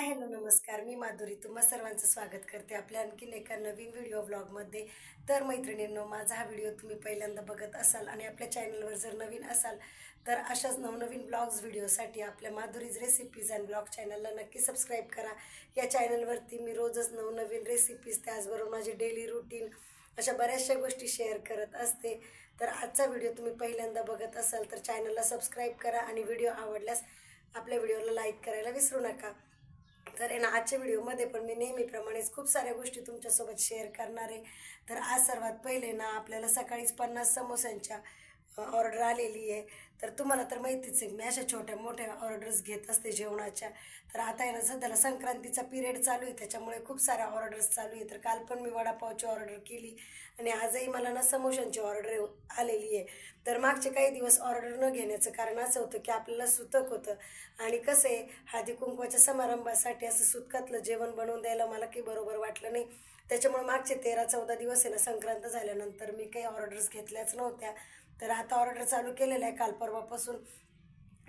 Hi hello नमस्कार. मी माधुरी. तुम्हा सर्वांचं स्वागत करते आपल्या आणखीन एका नवीन व्हिडिओ ब्लॉगमध्ये तर मैत्रिणींनो माझा हा व्हिडिओ तुम्ही पहिल्यांदा बघत असाल आणि आपल्या चॅनलवर जर नवीन असाल तर अशाच नवनवीन ब्लॉग्स व्हिडिओसाठी आपल्या माधुरीज रेसिपीज अँड ब्लॉग चॅनलला नक्की सबस्क्राईब करा. या चॅनलवरती मी रोजच नवनवीन रेसिपीज त्याचबरोबर माझे डेली रुटीन अशा बऱ्याचशा गोष्टी शेअर करत असते. तर आजचा व्हिडिओ तुम्ही पहिल्यांदा बघत असाल तर चॅनलला सबस्क्राईब करा आणि व्हिडिओ आवडल्यास आपल्या व्हिडिओला लाईक करायला विसरू नका. तर आहे ना आजच्या व्हिडिओमध्ये पण मी नेहमीप्रमाणेच खूप साऱ्या गोष्टी तुमच्यासोबत शेअर करणार आहे. तर आज सर्वात पहिले ना आपल्याला सकाळीच पन्नास समोस्यांच्या ऑर्डर आलेली आहे. तर तुम्हाला तर माहितीच आहे मी अशा छोट्या मोठ्या ऑर्डर्स घेत असते जेवणाच्या. तर आता आहे ना सध्याला संक्रांतीचा पिरियड चालू आहे त्याच्यामुळे खूप साऱ्या ऑर्डर्स चालू आहे. तर काल पण मी वडापावची ऑर्डर केली आणि आजही मला ना समोशांची ऑर्डर आलेली आहे. तर मागचे काही दिवस ऑर्डर न घेण्याचं कारण असं होतं की आपल्याला सुतक होतं. आणि कसं आहे हळदी कुंकवाच्या समारंभासाठी असं सुतकातलं जेवण बनवून द्यायला मला काही बरोबर वाटलं नाही. त्याच्यामुळे मागचे तेरा चौदा दिवस आहे ना संक्रांत झाल्यानंतर मी काही ऑर्डर्स घेतल्याच नव्हत्या. तर आता ऑर्डर चालू केलेलं आहे काल परवापासून.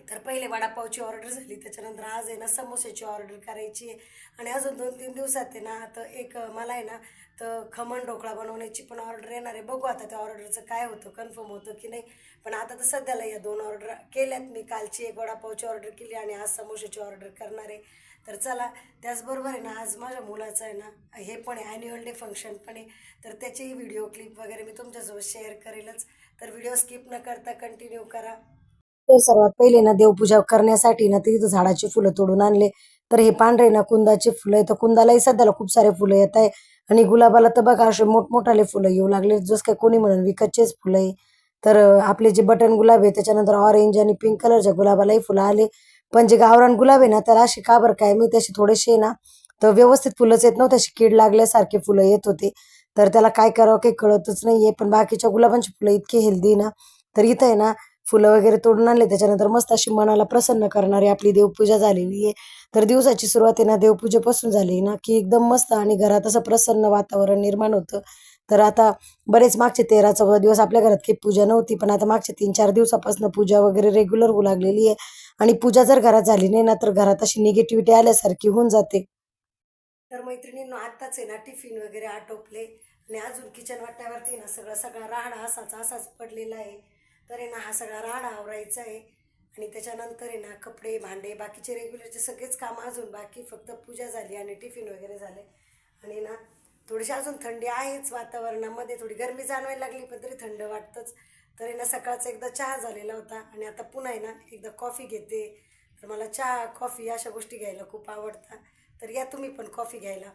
तर पहिले वडापावची ऑर्डर झाली त्याच्यानंतर आज आहे ना समोस्याची ऑर्डर करायची आहे. आणि अजून दोन तीन दिवसात आहे ना तर एक मला आहे ना तर खमण ढोकळा बनवण्याची पण ऑर्डर येणार आहे. बघू आता त्या ऑर्डरचं काय होतं कन्फर्म होतं की नाही. पण आता तर सध्याला या दोन ऑर्डर केल्यात मी. कालची एक वडापावची ऑर्डर केली आणि आज समोश्याची ऑर्डर करणार आहे. तर चला त्याचबरोबर आहे ना आज माझ्या मुलाचं आहे ना हे पण आहे ॲन्युअल डे फंक्शन पण आहे. तर त्याचीही व्हिडिओ क्लिप वगैरे मी तुमच्यासोबत शेअर करेलच. तर व्हिडिओ स्किप न करता कंटिन्यू करा. तर सर्वात पहिले ना देवपूजा करण्यासाठी ना तिथं झाडाची फुलं तोडून आणले. तर हे पांढरे ना कुंदाचे फुलं आहे तर कुंदालाही सध्याला खूप सारे फुलं येत आहे. आणि गुलाबाला तर बघा असे मोठमोठाले फुलं येऊ लागले. जसं काय कोणी म्हणून विकतचेच फुलं आहे. तर आपले जे बटन गुलाब आहे त्याच्यानंतर ऑरेंज आणि पिंक कलरच्या गुलाबालाही फुलं आले. पण जे गावरान गुलाब आहे ना त्याला अशी का बरं काय मी त्याशी थोडेसे ना तर व्यवस्थित फुलंच येत नव्हते. अशी कीड लागल्यासारखे फुलं येत होते. तर त्याला काय करावं काही कळतच नाहीये. पण बाकीच्या गुलाबांची फुलं इतकी हेल्दी ना. तर इथं आहे ना फुलं वगैरे तोडून आणले त्याच्यानंतर मस्त अशी मनाला प्रसन्न करणारी आपली देवपूजा झालेली आहे. तर दिवसाची सुरुवात आहे ना देवपूजेपासून झाली ना की एकदम मस्त आणि घरात असं प्रसन्न वातावरण निर्माण होतं. तर आता बरेच मागचे तेरा चौदा दिवस आपल्या घरात काही पूजा नव्हती पण आता मागच्या तीन चार दिवसापासून पूजा वगैरे रेग्युलर होऊ लागलेली आहे. आणि पूजा जर घरात झाली नाही ना तर घरात अशी निगेटिव्हिटी आल्यासारखी होऊन जाते. तर मैत्रिणींनो आत्ताच आहे ना टिफिन वगैरे आटोपले. आणि अजून किचन वाट्यावरती ना सगळा सगळा राहडा असाच असाच पडलेला आहे. तर आहे ना हा सगळा राहडा आवरायचा आहे. आणि त्याच्यानंतर आहे ना कपडे भांडे बाकीचे रेग्युलरचे सगळेच कामं अजून बाकी फक्त पूजा झाली आणि टिफिन वगैरे झाले. आणि ना थोडीशी अजून थंडी आहेच वातावरणामध्ये थोडी गरमी जाणवायला लागली पण तरी थंड वाटतंच. तर आहे ना सकाळचा एकदा चहा झालेला होता आणि आता पुन्हा आहे ना एकदा कॉफी घेते. तर मला चहा कॉफी अशा गोष्टी घ्यायला खूप आवडतात. तर या तुम्ही पण कॉफी घ्यायला.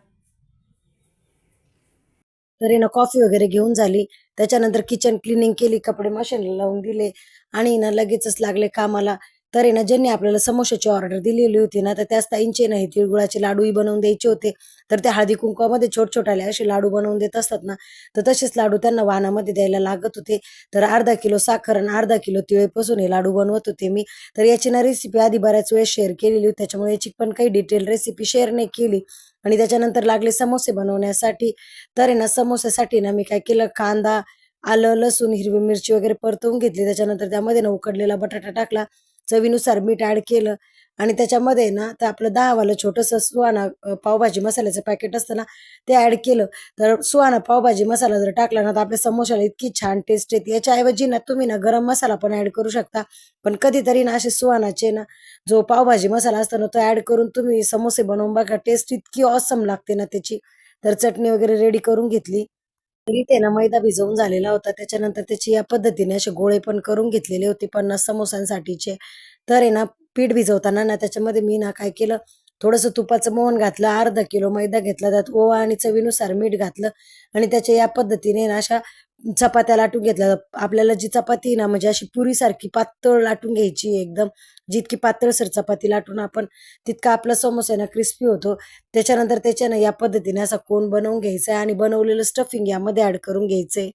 तर आहे कॉफी वगैरे घेऊन झाली. त्याच्यानंतर किचन क्लिनिंग केली कपडे मशीनला लावून दिले. आणि ना लगेचच लागले कामाला. तर आहे ना ज्यांनी आपल्याला समोशाची ऑर्डर दिलेली होती ना तर त्याच ताईंचे नाही तिळगुळाचे लाडूही बनवून द्यायचे होते. तर त्या हळदी कुंकवामध्ये छोट छोटाले असे लाडू बनवून देत असतात ना तर तसेच लाडू त्यांना वाहनामध्ये द्यायला लागत होते. तर अर्धा किलो साखर आणि अर्धा किलो तिळेपासून हे लाडू बनवत होते मी. तर याची ना रेसिपी आधी बऱ्याच वेळेस शेअर केलेली होती त्याच्यामुळे याची पण काही डिटेल रेसिपी शेअर नाही केली. आणि त्याच्यानंतर लागले समोसे बनवण्यासाठी. तर ना समोस्यासाठी ना मी काय केलं कांदा आलं लसूण हिरवी मिरची वगैरे परतवून घेतली. त्याच्यानंतर त्यामध्ये ना उकडलेला बटाटा टाकला. चवीनुसार मीठ ऍड केलं. आणि त्याच्यामध्ये ना तर आपलं दहावालं छोटंसं सुहाना पावभाजी मसाल्याचं पॅकेट असतं ना ते ऍड केलं. तर सुहाना पावभाजी मसाला जर टाकला ना तर आपल्या समोशाला इतकी छान टेस्ट येते. याच्याऐवजी ना तुम्ही ना गरम मसाला पण ऍड करू शकता. पण कधीतरी ना असे सुहानाचे ना जो पावभाजी मसाला असतो ना तो ऍड करून तुम्ही समोसे बनवून बघा टेस्ट इतकी ऑसम लागते ना त्याची. तर चटणी वगैरे रेडी करून घेतली. तरी ते ना मैदा भिजवून झालेला होता. त्याच्यानंतर त्याची या पद्धतीने असे गोळे पण करून घेतलेले होते. पन्नास समोसांसाठीचे. तर आहे ना पीठ भिजवताना ना त्याच्यामध्ये मी ना काय केलं थोडंसं तुपाचं मोहन घातलं अर्धा किलो मैदा घेतला त्यात ओवा आणि चवीनुसार मीठ घातलं आणि त्याच्या या पद्धतीने ना अशा चपात्या लाटून घेतल्या. आपल्याला जी चपाती ना म्हणजे अशी पुरीसारखी पातळ लाटून घ्यायची एकदम जितकी पातळसर चपाती लाटून आपण तितका आपला समोसा आहे ना क्रिस्पी होतो. त्याच्यानंतर त्याच्यानं या पद्धतीने असा कोण बनवून घ्यायचा आहे आणि बनवलेलं स्टफिंग यामध्ये ऍड करून घ्यायचंय.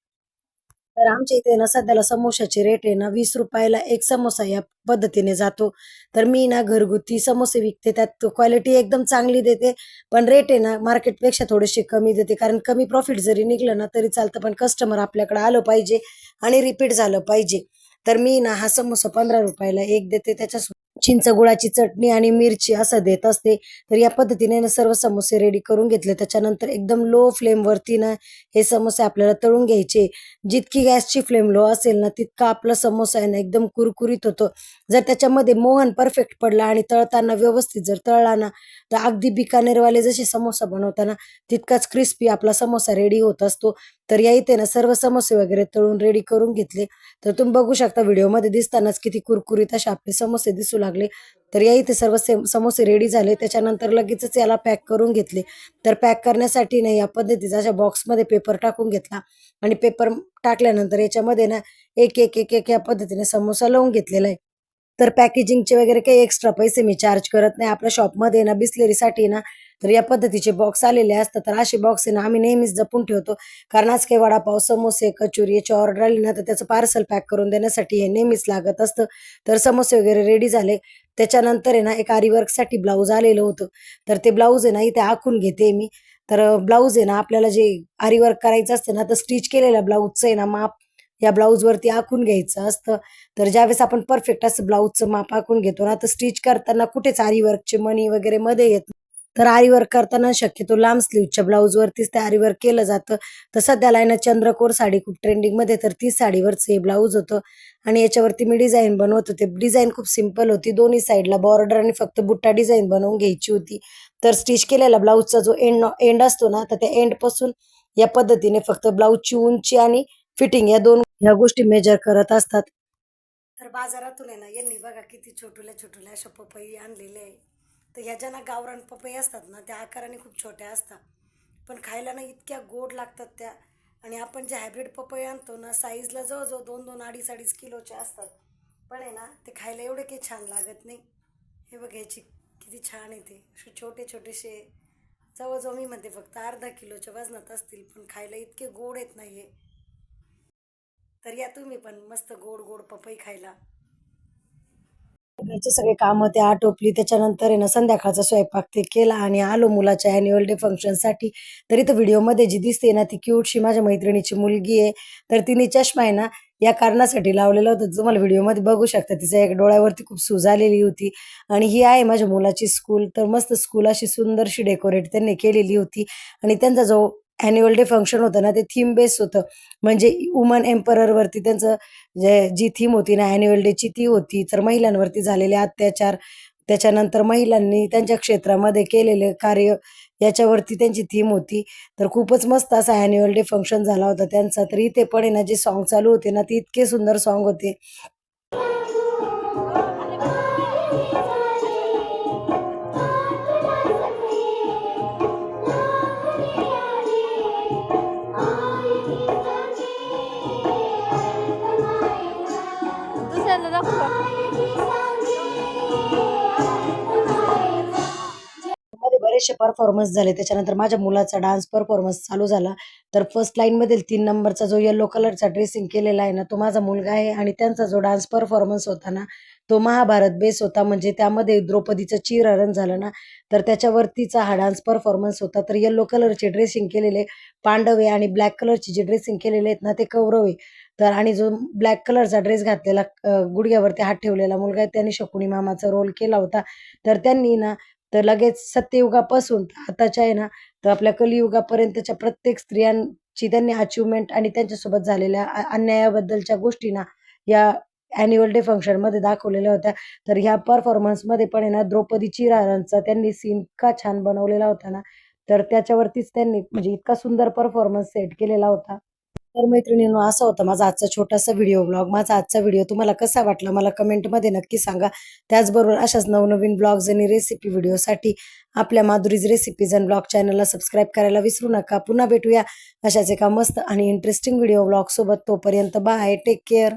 तर आमच्या इथे ना सध्याला समोशाचे रेट आहे ना वीस रुपयाला एक समोसा या पद्धतीने जातो. तर मी ना घरगुती समोसे विकते त्यात क्वालिटी एकदम चांगली देते पण रेट आहे ना मार्केटपेक्षा थोडेसे कमी देते. कारण कमी प्रॉफिट जरी निघलं ना तरी चालतं पण कस्टमर आपल्याकडे आलं पाहिजे आणि रिपीट झालं पाहिजे. तर मी ना हा समोसा पंधरा रुपयाला एक देते त्याच्या चिंच गुळाची चटणी आणि मिरची असं देत असते तर या पद्धतीने सर्व समोसे रेडी करून घेतले. त्याच्यानंतर एकदम लो फ्लेमवरती ना हे समोसे आपल्याला तळून घ्यायचे. जितकी गॅसची फ्लेम लो असेल ना तितका आपला समोसा आहे ना एकदम कुरकुरीत होतो. जर त्याच्यामध्ये मोहन परफेक्ट पडला आणि तळताना व्यवस्थित जर तळला ना तर अगदी बिकानेरवाले जसे समोसा बनवताना तितकाच क्रिस्पी आपला समोसा रेडी होत असतो. तर या इथे ना सर्व समोसे वगैरे तळून रेडी करून घेतले. तर तुम्ही बघू शकता व्हिडिओमध्ये दिसतानाच किती कुरकुरीत असे आपले समोसे दिसू लागले. तर या इथे सर्व सेम समोसे रेडी झाले. त्याच्यानंतर लगेचच याला पॅक करून घेतले. तर पॅक करण्यासाठी नाही या पद्धतीचा अशा बॉक्समध्ये पेपर टाकून घेतला. आणि पेपर टाकल्यानंतर याच्यामध्ये ना एक एक एक एक या पद्धतीने समोसा लावून घेतलेला आहे. तर पॅकेजिंगचे वगैरे काही एक्स्ट्रा पैसे मी चार्ज करत नाही. आपल्या शॉपमध्ये ना बिस्लेरीसाठी ना तर या पद्धतीचे बॉक्स आलेले असतात. तर असे बॉक्स आहे ना आम्ही नेहमीच जपून ठेवतो. कारण आज काही वडापाव समोसे कचोरी याची ऑर्डर आली ना तर त्याचं पार्सल पॅक करून देण्यासाठी हे नेहमीच लागत असतं. तर समोसे वगैरे रेडी झाले. त्याच्यानंतर आहे ना एक आरीवर्कसाठी ब्लाऊज आलेलं होतं. तर ते ब्लाऊज आहे ना इथे आखून घेते मी. तर ब्लाऊज आहे ना आपल्याला जे आरीवर्क करायचं असतं ना तर स्टिच केलेल्या ब्लाऊजचं आहे ना माप या ब्लाऊजवरती आखून घ्यायचं असतं. तर ज्यावेळेस आपण परफेक्ट असं ब्लाऊजचं माप आखून घेतो ना तर स्टिच करताना कुठेच आरीवर्कचे मणी वगैरे मध्ये येत तर आरीवर्क करताना शक्यतो लांब स्लीवच्या ब्लाऊजवरतीच ते आरीवर्क केलं जातं. तर सध्याला आहे ना चंद्रकोर साडी खूप ट्रेंडिंगमध्ये तर तीच साडीवरचं हे ब्लाऊज होतं. आणि याच्यावरती मी डिझाईन बनवत होते. डिझाईन खूप सिंपल होती. दोन्ही साईडला बॉर्डर आणि फक्त बुट्टा डिझाईन बनवून घ्यायची होती. तर स्टिच केलेला ब्लाऊजचा जो एंड एंड असतो ना तर त्या एंडपासून या पद्धतीने फक्त ब्लाऊजची उंची आणि फिटिंग या दोन ह्या गोष्टी मेजर करत असतात. तर बाजारातून आहे ना यांनी बघा किती छोटुल्या छोटुल्या अशा पपई आणलेले आहे. तर ह्या ज्या ना गावरान पपई असतात ना त्या आकाराने खूप छोट्या असतात. पण खायला ना इतक्या गोड लागतात त्या. आणि आपण जे हायब्रिड पपई आणतो ना साईजला जवळजवळ दोन दोन अडीच अडीच किलोचे असतात. पण आहे ना ते खायला एवढे काही छान लागत नाही. हे बघ किती छान येते असे छोटे छोटेसे जवळजवळ मी म्हणते फक्त अर्धा किलोच्या वजनात असतील पण खायला इतके गोड येत नाही हे. तर या तुम्ही पण मस्त गोड गोड पपई खायला. घरचे सगळे कामं ते आटोपली त्याच्यानंतर आहे ना संध्याकाळचा स्वयंपाक ते केला आणि आलो मुलाच्या अॅन्युअल डे फंक्शनसाठी तर इथं व्हिडिओमध्ये जी दिसते ना ती क्यूटशी माझ्या मैत्रिणीची मुलगी आहे. तर तिने चष्मा आहे ना या कारणासाठी लावलेला होता. तुम्हाला व्हिडिओमध्ये बघू शकता तिचा एक डोळ्यावरती खूप सूज आलेली होती. आणि ही आहे माझ्या मुलाची स्कूल तर मस्त स्कूल अशी सुंदरशी डेकोरेट त्यांनी केलेली होती. आणि त्यांचा जो ॲन्युअल डे फंक्शन होतं ना ते थीम बेस होतं. म्हणजे वुमन एम्पररवरती त्यांचं जे जी थीम होती ना ॲन्युअल डेची ती होती. तर महिलांवरती झालेले अत्याचार त्याच्यानंतर महिलांनी त्यांच्या क्षेत्रामध्ये केलेले कार्य याच्यावरती त्यांची थीम होती. तर खूपच मस्त असा ॲन्युअल डे फंक्शन झाला होता त्यांचा. तर इथे पण आहे ना जे सॉन्ग चालू होते ना ते इतके सुंदर सॉन्ग होते. परफॉर्मन्स झाले. त्याच्यानंतर माझ्या मुलाचा डान्स परफॉर्मन्स चालू झाला. तर फर्स्ट लाईन मधील तीन नंबरचा जो येलो कलरचा ड्रेसिंग केलेला आहे ना तो माझा मुलगा आहे आणि त्यांचा जो डान्स परफॉर्मन्स होता ना तो महाभारत बेस होता. म्हणजे त्यामध्ये द्रौपदीचं चीरहरण झालं ना तर त्याच्यावरतीचा हा डान्स परफॉर्मन्स होता. तर येल्लो कलरचे ड्रेसिंग केलेले पांडवे आणि ब्लॅक कलरचे जे ड्रेसिंग केलेले आहेत ना ते कौरवे. तर आणि जो ब्लॅक कलरचा ड्रेस घातलेला गुडघ्यावरती हात ठेवलेला मुलगा आहे त्याने शकुनी मामाचा रोल केला होता. तर त्यांनी ना तर लगेच सत्ययुगापासून आताच्या आहे ना तर आपल्या कलियुगापर्यंतच्या प्रत्येक स्त्रियांची त्यांनी अचिव्हमेंट आणि त्यांच्यासोबत झालेल्या अन्यायाबद्दलच्या गोष्टींना या अॅन्युअल डे फंक्शनमध्ये दाखवलेल्या होत्या. तर ह्या परफॉर्मन्समध्ये पण आहे ना द्रौपदी चिरारांचा त्यांनी सीन इतका छान बनवलेला होता ना तर त्याच्यावरतीच त्यांनी म्हणजे इतका सुंदर परफॉर्मन्स सेट केलेला होता. तर मैत्रिणींनो असा होता. माझा आजचा छोटासा व्हिडिओ ब्लॉग माझा आजचा व्हिडिओ तुम्हाला कसा वाटला मला कमेंटमध्ये नक्की सांगा. त्याचबरोबर अशाच नवनवीन ब्लॉग्स आणि रेसिपी व्हिडिओसाठी आपल्या माधुरीज रेसिपीज अँड ब्लॉग चॅनलला सबस्क्राईब करायला विसरू नका. पुन्हा भेटूया. अशाच एका मस्त आणि इंटरेस्टिंग व्हिडिओ ब्लॉग सोबत तोपर्यंत बाय टेक केअर